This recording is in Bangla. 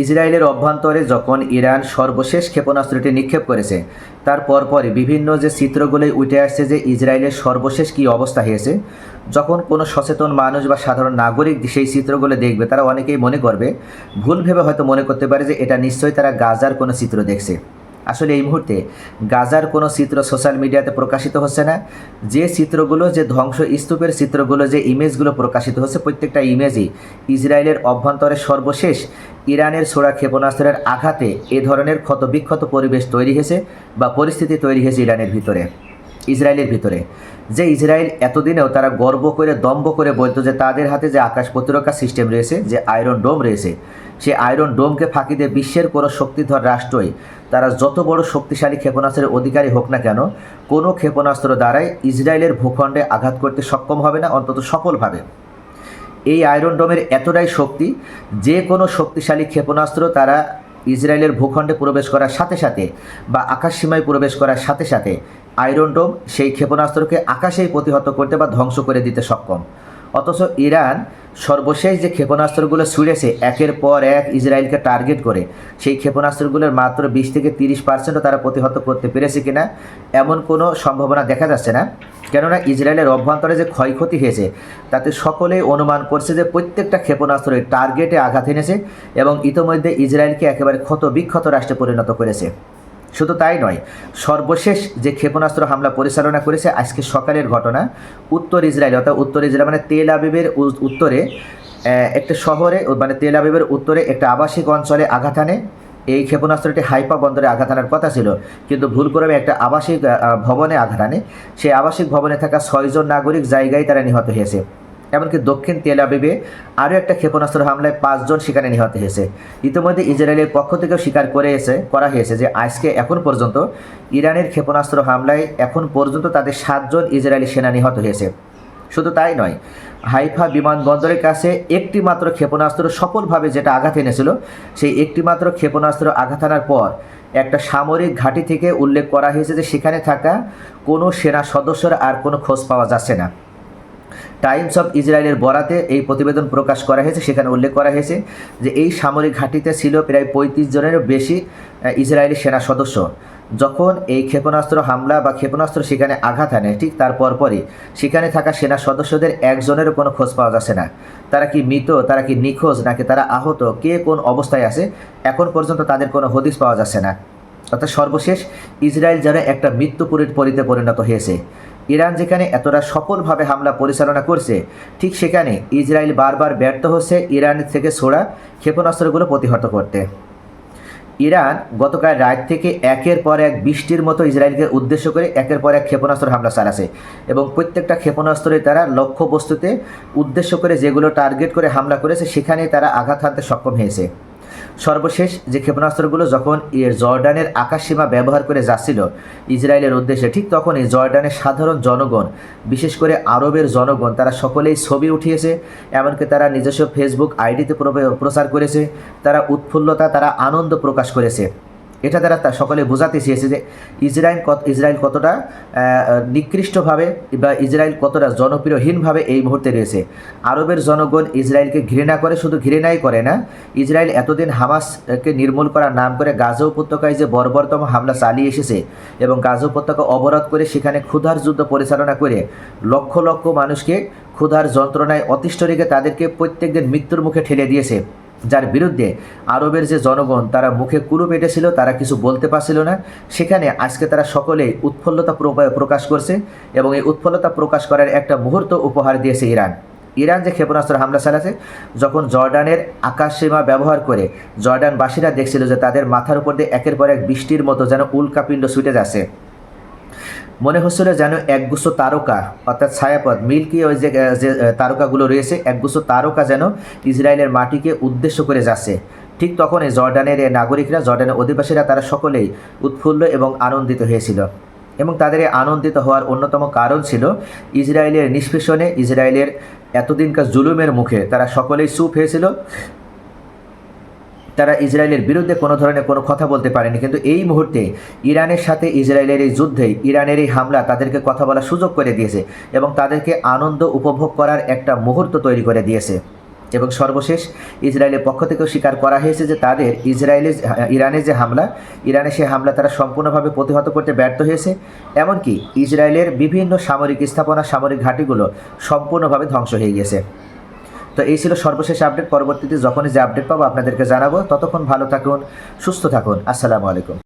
ইসরায়েলের অভ্যন্তরে যখন ইরান সর্বশেষ ক্ষেপণাস্ত্রটি নিক্ষেপ করেছে, তার পরপরই বিভিন্ন যে চিত্রগুলি উঠে আসছে যে ইসরায়েলের সর্বশেষ কী অবস্থা হয়েছে, যখন কোনো সচেতন মানুষ বা সাধারণ নাগরিক সেই চিত্রগুলো দেখবে, তারা অনেকেই মনে করবে, ভুল ভেবে হয়তো মনে করতে পারে যে এটা নিশ্চয়ই তারা গাজার কোনো চিত্র দেখছে। আসলে এই মুহূর্তে গাজার কোনো চিত্র সোশ্যাল মিডিয়াতে প্রকাশিত হচ্ছে না। যে চিত্রগুলো, যে ধ্বংস স্তূপের চিত্রগুলো, যে ইমেজগুলো প্রকাশিত হচ্ছে, প্রত্যেকটা ইমেজই ইসরায়েলের অভ্যন্তরে সর্বশেষ ইরানের ছোড়া ক্ষেপণাস্ত্রের আঘাতে এ ধরনের ক্ষতবিক্ষত পরিবেশ তৈরি হয়েছে বা পরিস্থিতি তৈরি হয়েছে ইরানের ভিতরে। ইসরায়েলের ভিতরে। যে ইসরায়েল এতদিনেও তারা গর্ব করে, দম্ভ করে বলতো যে তাদের হাতে যে আকাশ প্রতিরক্ষা সিস্টেম রয়েছে, যে আয়রন ডোম রয়েছে সেই আয়রন ডোমকে ফাঁকি দিয়ে বিশ্বের কোনো শক্তিধর রাষ্ট্রই তারা যত বড় শক্তিশালী ক্ষেপণাস্ত্রের অধিকারী হোক না কেন, কোনো ক্ষেপণাস্ত্র দ্বারাই ইসরায়েলের ভূখণ্ডে আঘাত করতে সক্ষম হবে না, অন্তত সফলভাবে। এই আয়রন ডোমের এতটাই শক্তি, যে কোনো শক্তিশালী ক্ষেপণাস্ত্র তারা ইসরায়েলের ভূখণ্ডে প্রবেশ করার সাথে সাথে বা আকাশসীমায় প্রবেশ করার সাথে সাথে আয়রন ডোম সেই ক্ষেপণাস্ত্রকে আকাশেই প্রতিহত করতে বা ধ্বংস করে দিতে সক্ষম। অথচ ইরান সর্বশেষ যে ক্ষেপণাস্ত্রগুলো ছুড়েছে, একের পর এক ইসরায়েলকে টার্গেট করে, সেই ক্ষেপণাস্ত্রগুলোর মাত্র বিশ থেকে তিরিশ পার্সেন্টও তারা প্রতিহত করতে পেরেছে কিনা, এমন কোনো সম্ভাবনা দেখা যাচ্ছে না। কেননা ইসরায়েলের অভ্যন্তরে যে ক্ষয়ক্ষতি হয়েছে, তাতে সকলেই অনুমান করছে যে প্রত্যেকটা ক্ষেপণাস্ত্র টার্গেটে আঘাত এনেছে এবং ইতোমধ্যে ইসরায়েলকে একেবারে ক্ষত বিক্ষত রাষ্ট্রে পরিণত করেছে। শুধু তাই নয়, সর্বশেষ যে ক্ষেপণাস্ত্র হামলা পরিচালনা করেছে আজকে সকালের ঘটনা, উত্তর ইসরায়েল, অর্থাৎ উত্তর ইসরায়েল মানে তেল আবিবের উত্তরে একটা শহরে মানে তেল আবিবের উত্তরে একটা আবাসিক অঞ্চলে আঘাত আনে এই ক্ষেপণাস্ত্রটি হাইপা বন্দরে আঘাত আনার কথা ছিল, কিন্তু ভুল করে একটা আবাসিক ভবনে আঘাত আনে সেই আবাসিক ভবনে থাকা ছয়জন নাগরিক জায়গায় তারা নিহত হয়েছে। এমনকি দক্ষিণ তেল আবিবে আরও একটা ক্ষেপণাস্ত্র হামলায় পাঁচজন সেখানে নিহত হয়েছে। ইতিমধ্যে ইসরায়েলের পক্ষ থেকেও স্বীকার করে এসে, করা হয়েছে যে আজকে এখন পর্যন্ত ইরানের ক্ষেপণাস্ত্র হামলায় এখন পর্যন্ত তাদের সাতজন ইসরায়েলি সেনা নিহত হয়েছে। শুধু তাই নয়, হাইফা বিমানবন্দরের কাছে একটি মাত্র ক্ষেপণাস্ত্র সফলভাবে যেটা আঘাত এনেছিল, সেই একটি মাত্র ক্ষেপণাস্ত্র আঘাত আনার পর একটা সামরিক ঘাঁটি থেকে উল্লেখ করা হয়েছে যে সেখানে থাকা কোনো সেনা সদস্যর আর কোনো খোঁজ পাওয়া যাচ্ছে না। টাইমস অফ ইসরায়েলের বরাতে এই প্রতিবেদন প্রকাশ করা হয়েছে, সেখানে উল্লেখ করা হয়েছে যে এই সামরিক ঘাঁটিতে ছিল প্রায় পঁয়ত্রিশ জনেরও বেশি ইসরায়েলি সেনা সদস্য। যখন এই ক্ষেপণাস্ত্র হামলা বা ক্ষেপণাস্ত্র সেখানে আঘাত আনে ঠিক তার পরপরই সেখানে থাকা সেনা সদস্যদের একজনেরও কোনো খোঁজ পাওয়া যাচ্ছে না। তারা কি মৃত, তারা কি নিখোঁজ, নাকি তারা আহত, কে কোন অবস্থায় আছে, এখন পর্যন্ত তাদের কোনো হদিস পাওয়া যাচ্ছে না। অর্থাৎ সর্বশেষ ইসরায়েল যেন একটা মৃত্যুপুরীর পরিতে পরিণত হয়েছে। ইরান যেখানে এতটা সফলভাবে হামলা পরিচালনা করছে, ঠিক সেখানে ইসরায়েল বারবার ব্যর্থ হচ্ছে ইরান থেকে ছোড়া ক্ষেপণাস্ত্রগুলো প্রতিহত করতে। ইরান গতকাল রাত থেকে একের পর এক বৃষ্টির মতো ইসরায়েলকে উদ্দেশ্য করে একের পর এক ক্ষেপণাস্ত্র হামলা চালাছে এবং প্রত্যেকটা ক্ষেপণাস্ত্রে তারা লক্ষ্যবস্তুতে উদ্দেশ্য করে যেগুলো টার্গেট করে হামলা করেছে সেখানে তারা আঘাত হানতে সক্ষম হয়েছে। সর্বশেষ যে ক্ষেপণাস্ত্রগুলো যখন এর জর্ডানের আকাশসীমা ব্যবহার করে যাচ্ছিল, ইসরায়েলের উদ্দেশ্যে ঠিক তখনই জর্ডানের সাধারণ জনগণ, বিশেষ করে আরবের জনগণ, তারা সকলেই ছবি উঠিয়েছে, এমনকি তারা নিজস্ব ফেসবুক আইডিতে প্রচার করেছে, তারা উৎফুল্লতা, তারা আনন্দ প্রকাশ করেছে। এটা দ্বারা তা সকলে বোঝাতে চেয়েছে যে ইসরায়েল কত, ইসরায়েল কতটা নিকৃষ্টভাবে বা ইসরায়েল কতটা জনপ্রিয়হীনভাবে এই মুহূর্তে রয়েছে। আরবের জনগণ ইসরায়েলকে ঘৃণা করে, শুধু ঘৃণাই করে না, ইসরায়েল এতদিন হামাসকে নির্মূল করার নাম করে গাজা উপত্যকায় যে বর্বরতম হামলা চালিয়ে এসেছে এবং গাজা উপত্যকা অবরোধ করে সেখানে ক্ষুধার যুদ্ধ পরিচালনা করে লক্ষ লক্ষ মানুষকে ক্ষুধার যন্ত্রণায় অতিষ্ঠ রেখে তাদেরকে প্রত্যেকদিন মৃত্যুর মুখে ঠেলে দিয়েছে। যার বিরুদ্ধে আরবের যে জনগণ, তারা মুখে কুলু পেটেছিল তারা কিছু বলতে পারছিল না। সেখানে আজকে তারা সকলেই উৎফুল্লতা প্রকাশ করছে এবং এই উৎফুল্লতা প্রকাশ করার একটা মুহূর্ত উপহার দিয়েছে ইরান। ইরান যে ক্ষেপণাস্ত্র হামলা চালাছে যখন জর্ডানের আকাশসীমা ব্যবহার করে জর্ডানবাসীরা দেখছিল যে তাদের মাথার উপর দিয়ে একের পর এক বৃষ্টির মতো যেন উল্কাপিণ্ড ছুটে যাচ্ছে। মনে হচ্ছিল যেন একগুচ্ছ তারকা, অর্থাৎ ছায়াপথ মিল্কি ওই যে তারকাগুলো রয়েছে একগুচ্ছ তারকা যেন ইসরায়েলের মাটিকে উদ্দেশ্য করে যাচ্ছে। ঠিক তখনই জর্ডানের নাগরিকরা, জর্ডানের অধিবাসীরা তারা সকলেই উৎফুল্ল এবং আনন্দিত হয়েছিল। এবং তাদের আনন্দিত হওয়ার অন্যতম কারণ ছিল ইসরায়েলের নিষ্পেষণে, ইসরায়েলের এতদিনকার জুলুমের মুখে তারা সকলেই চুপ হয়েছিল। তারা ইসরায়েলের বিরুদ্ধে কোনো ধরনের কোনো কথা বলতে পারেনি। কিন্তু এই মুহূর্তে ইরানের সাথে ইসরায়েলের এই যুদ্ধে ইরানের এই হামলা তাদেরকে কথা বলার সুযোগ করে দিয়েছে এবং তাদেরকে আনন্দ উপভোগ করার একটা মুহূর্ত তৈরি করে দিয়েছে। এবং সর্বশেষ ইসরায়েলের পক্ষ থেকেও স্বীকার করা হয়েছে যে তাদের ইসরায়েলের ইরানের যে হামলা, ইরানে সে হামলা তারা সম্পূর্ণভাবে প্রতিহত করতে ব্যর্থ হয়েছে। এমনকি ইসরায়েলের বিভিন্ন সামরিক স্থাপনা, সামরিক ঘাঁটিগুলো সম্পূর্ণভাবে ধ্বংস হয়ে গেছে তো এই ছিল সর্বশেষ আপডেট পরবর্তীতে যখনই যে আপডেট পাবো আপনাদেরকে জানাব। ততক্ষণ ভালো থাকুন, সুস্থ থাকুন। আসসালামু আলাইকুম।